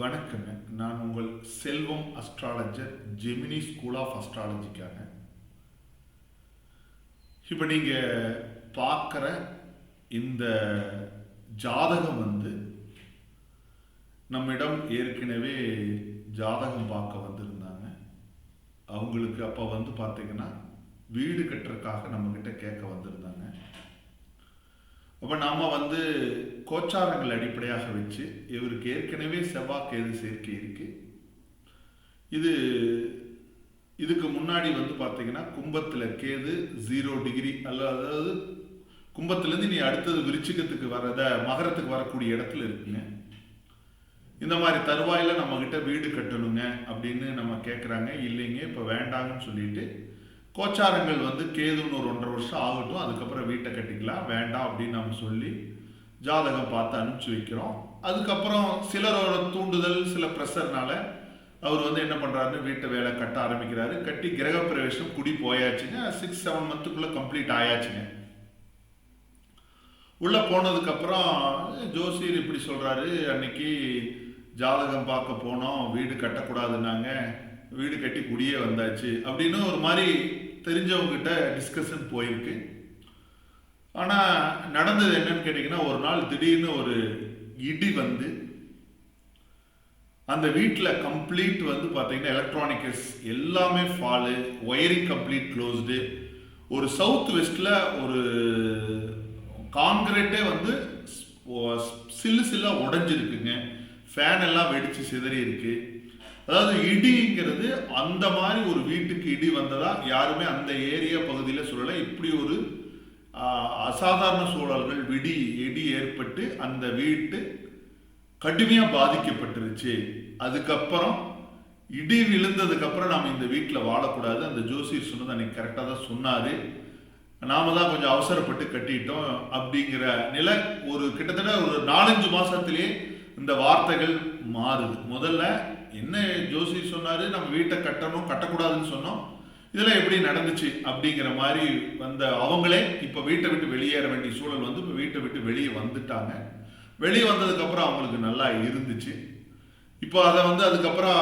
வணக்கங்க. நான் உங்கள் Selvam astrologer Gemini school of அஸ்ட்ராலஜிக்காக இப்போ நீங்கள் பார்க்குற இந்த ஜாதகம் வந்து நம்மிடம் ஏற்கனவே ஜாதகம் பார்க்க வந்திருந்தாங்க. அவங்களுக்கு அப்போ வந்து பார்த்தீங்கன்னா வீடு கட்டுறதுக்காக நம்மக்கிட்ட கேட்க வந்திருந்தாங்க. அப்போ நாம் வந்து கோச்சாரங்கள் அடிப்படையாக வச்சு இவருக்கு ஏற்கனவே செவ்வாய் கேது சேர்க்கை இருக்கு. இது இதுக்கு முன்னாடி வந்து பார்த்தீங்கன்னா கும்பத்தில் கேது ஜீரோ டிகிரி அல்ல அதாவது கும்பத்துலேருந்து நீ அடுத்தது விருச்சிகத்துக்கு வரத மகரத்துக்கு வரக்கூடிய இடத்துல இருக்குங்க. இந்த மாதிரி தருவாயில் நம்ம கிட்ட வீடு கட்டணுங்க அப்படின்னு நம்ம கேட்குறாங்க இல்லைங்க இப்போ வேண்டாங்கன்னு சொல்லிட்டு கோச்சாரங்கள் வந்து கேதுன்னு ஒரு ஒன்றரை வருஷம் ஆகட்டும் அதுக்கப்புறம் வீட்டை கட்டிக்கலாம் வேண்டாம் அப்படின்னு நம்ம சொல்லி ஜாதகம் பார்த்து அனுப்பிச்சி வைக்கிறோம். அதுக்கப்புறம் சிலரோட தூண்டுதல் சில ப்ரெஷர்னால அவர் வந்து என்ன பண்ணுறாருன்னு வீட்டை வேலை கட்ட ஆரம்பிக்கிறாரு. கட்டி கிரகப்பிரவேசம் குடி போயாச்சுங்க. சிக்ஸ் செவன் மந்த்துக்குள்ளே கம்ப்ளீட் ஆயாச்சுங்க. உள்ளே போனதுக்கப்புறம் ஜோசியர் இப்படி சொல்கிறாரு அன்னைக்கு ஜாதகம் பார்க்க போனோம். வீடு கட்டக்கூடாதுன்னாங்க. வீடு கட்டி குடியே வந்தாச்சு. அப்படின்னு ஒரு மாதிரி தெரிஞ்சவங்ககிட்ட டிஸ்கஷன் போயிருக்கு. ஆனால் நடந்தது என்னன்னு கேட்டிங்கன்னா ஒரு நாள் திடீர்னு ஒரு இடி வந்து அந்த வீட்டில் கம்ப்ளீட் வந்து பார்த்தீங்கன்னா எலக்ட்ரானிக்ஸ் எல்லாமே ஃபாலு ஒயரிங் கம்ப்ளீட் க்ளோஸ்டு ஒரு சவுத் வெஸ்டில் ஒரு காங்கிரீட்டே வந்து சில்லு சில்லாக உடஞ்சிருக்குங்க. ஃபேன் எல்லாம் வெடித்து சிதறி இருக்கு. அதாவது இடிங்கிறது அந்த மாதிரி ஒரு வீட்டுக்கு இடி வந்ததா யாருமே அந்த ஏரியா பகுதியில் சொல்லலை. இப்படி ஒரு அசாதாரண சூழல்கள் விடி இடி ஏற்பட்டு அந்த வீட்டு கடுமையாக பாதிக்கப்பட்டுருச்சு. அதுக்கப்புறம் இடி விழுந்ததுக்கப்புறம் நாம் இந்த வீட்டில் வாழக்கூடாது. அந்த ஜோசியர் சொன்னது அன்னைக்கு கரெக்டாக தான் சொன்னார். நாம தான் கொஞ்சம் அவசரப்பட்டு கட்டிட்டோம் அப்படிங்கிற நிலை ஒரு கிட்டத்தட்ட ஒரு நாலஞ்சு மாதத்துலேயே இந்த வார்த்தைகள் மாறுது. முதல்ல என்ன ஜோசி சொன்னார்? நம்ம வீட்டை கட்டணும் கட்டக்கூடாதுன்னு சொன்னோம். இதெல்லாம் எப்படி நடந்துச்சு அப்படிங்கிற மாதிரி வந்த அவங்களே இப்போ வீட்டை விட்டு வெளியேற வேண்டிய சூழல் வந்து இப்போ வீட்டை விட்டு வெளியே வந்துட்டாங்க. வெளியே வந்ததுக்கப்புறம் அவங்களுக்கு நல்லா இருந்துச்சு. இப்போ அதை வந்து அதுக்கப்புறம்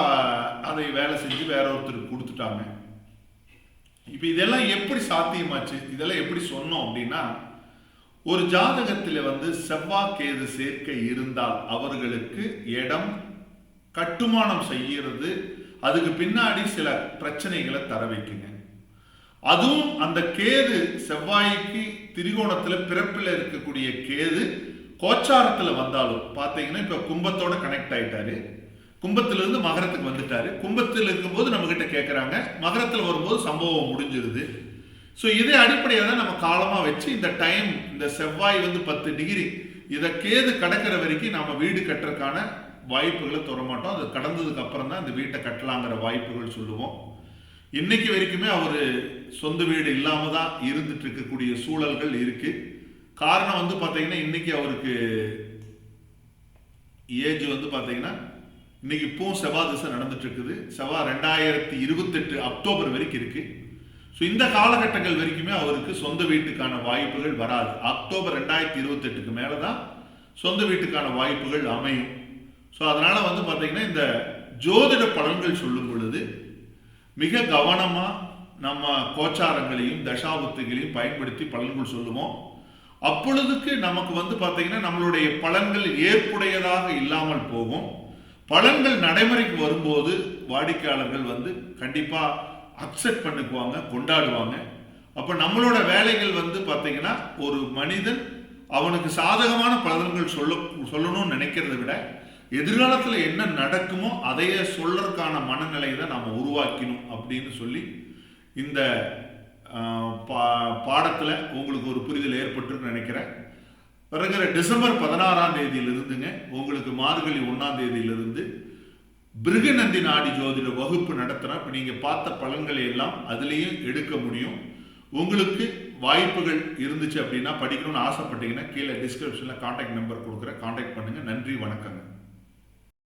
அதை வேலை செஞ்சு வேற ஒருத்தருக்கு கொடுத்துட்டாங்க. இப்போ இதெல்லாம் எப்படி சாத்தியமாச்சு? இதெல்லாம் எப்படி சொன்னோம் அப்படின்னா ஒரு ஜாதகத்தில் வந்து செவ்வாக்கேது சேர்க்கை இருந்தால் அவர்களுக்கு இடம் கட்டுமானம் செய்கிறது அதுக்கு பின்னாடி சில பிரச்சனைகளை தர வைக்குங்க. அதுவும் அந்த கேது செவ்வாய்க்கு திரிகோணத்துல பிறப்பில் இருக்கக்கூடிய கேது கோச்சாரத்துல வந்தாலும் பார்த்தீங்கன்னா இப்ப கும்பத்தோட கனெக்ட் ஆயிட்டாரு. கும்பத்திலிருந்து மகரத்துக்கு வந்துட்டாரு. கும்பத்தில் இருக்கும்போது நம்ம கிட்ட கேட்குறாங்க மகரத்தில் வரும்போது சம்பவம் முடிஞ்சிருது. ஸோ இதே அடிப்படையாக தான் நம்ம காலமாக வச்சு இந்த டைம் இந்த செவ்வாய் வந்து பத்து டிகிரி இதை கேது கடக்கிற வரைக்கும் நம்ம வீடு கட்டுறதுக்கான வாய்ப்புகளை தொடமாட்டோம் அது கடந்ததுக்கு அப்புறம் தான் இந்த வீட்டை கட்டலாங்கிற வாய்ப்புகள் சொல்லுவோம். இன்னைக்கு வரைக்குமே அவர் சொந்த வீடு இல்லாமல் தான் இருந்துட்டு இருக்கக்கூடிய சூழல்கள் இருக்கு. காரணம் வந்து பார்த்தீங்கன்னா இன்னைக்கு அவருக்கு ஏஜ் வந்து பார்த்தீங்கன்னா இன்னைக்கு இப்பவும் செவ்வாய் திசை நடந்துட்டு இருக்குது செவ்வாய் ரெண்டாயிரத்தி இருபத்தெட்டு அக்டோபர் வரைக்கும் இருக்கு. ஸோ இந்த காலகட்டங்கள் வரைக்குமே அவருக்கு சொந்த வீட்டுக்கான வாய்ப்புகள் வராது. அக்டோபர் ரெண்டாயிரத்தி இருபத்தெட்டுக்கு மேலே தான் சொந்த வீட்டுக்கான வாய்ப்புகள் அமையும். ஸோ அதனால் வந்து பார்த்தீங்கன்னா இந்த ஜோதிட பலன்கள் சொல்லும் பொழுது மிக கவனமாக நம்ம கோச்சாரங்களையும் தசாபுத்திகளையும் பயன்படுத்தி பலன்கள் சொல்லுவோம் அப்பொழுதுக்கு நமக்கு வந்து பார்த்தீங்கன்னா நம்மளுடைய பலன்கள் ஏற்புடையதாக இல்லாமல் போகும். பலன்கள் நடைமுறைக்கு வரும்போது வாடிக்கையாளர்கள் வந்து கண்டிப்பாக அக்செப்ட் பண்ணிக்குவாங்க கொண்டாடுவாங்க. அப்போ நம்மளோட வேலைகள் வந்து பார்த்தீங்கன்னா ஒரு மனிதன் அவனுக்கு சாதகமான பலன்கள் சொல்ல சொல்லணும்னு நினைக்கிறத விட எதிர்காலத்தில் என்ன நடக்குமோ அதையே சொல்றதுக்கான மனநிலையை தான் நாம் உருவாக்கணும் அப்படின்னு சொல்லி இந்த பா பாடத்தில் உங்களுக்கு ஒரு புரிதல் ஏற்பட்டுன்னு நினைக்கிறேன். வருகிற டிசம்பர் பதினாறாம் தேதியிலிருந்துங்க உங்களுக்கு மார்கழி ஒன்றாம் தேதியிலிருந்து பிருகநந்தி நாடி ஜோதிட வகுப்பு நடத்துகிறேன் இப்போ நீங்கள் பார்த்த பலன்களை எல்லாம் அதுலேயும் எடுக்க முடியும். உங்களுக்கு வாய்ப்புகள் இருந்துச்சு அப்படின்னா படிக்கணும்னு ஆசைப்பட்டீங்கன்னா கீழே டிஸ்கிரிப்ஷனில் காண்டாக்ட் நம்பர் கொடுக்குறேன். காண்டாக்ட் பண்ணுங்கள் நன்றி வணக்கங்க.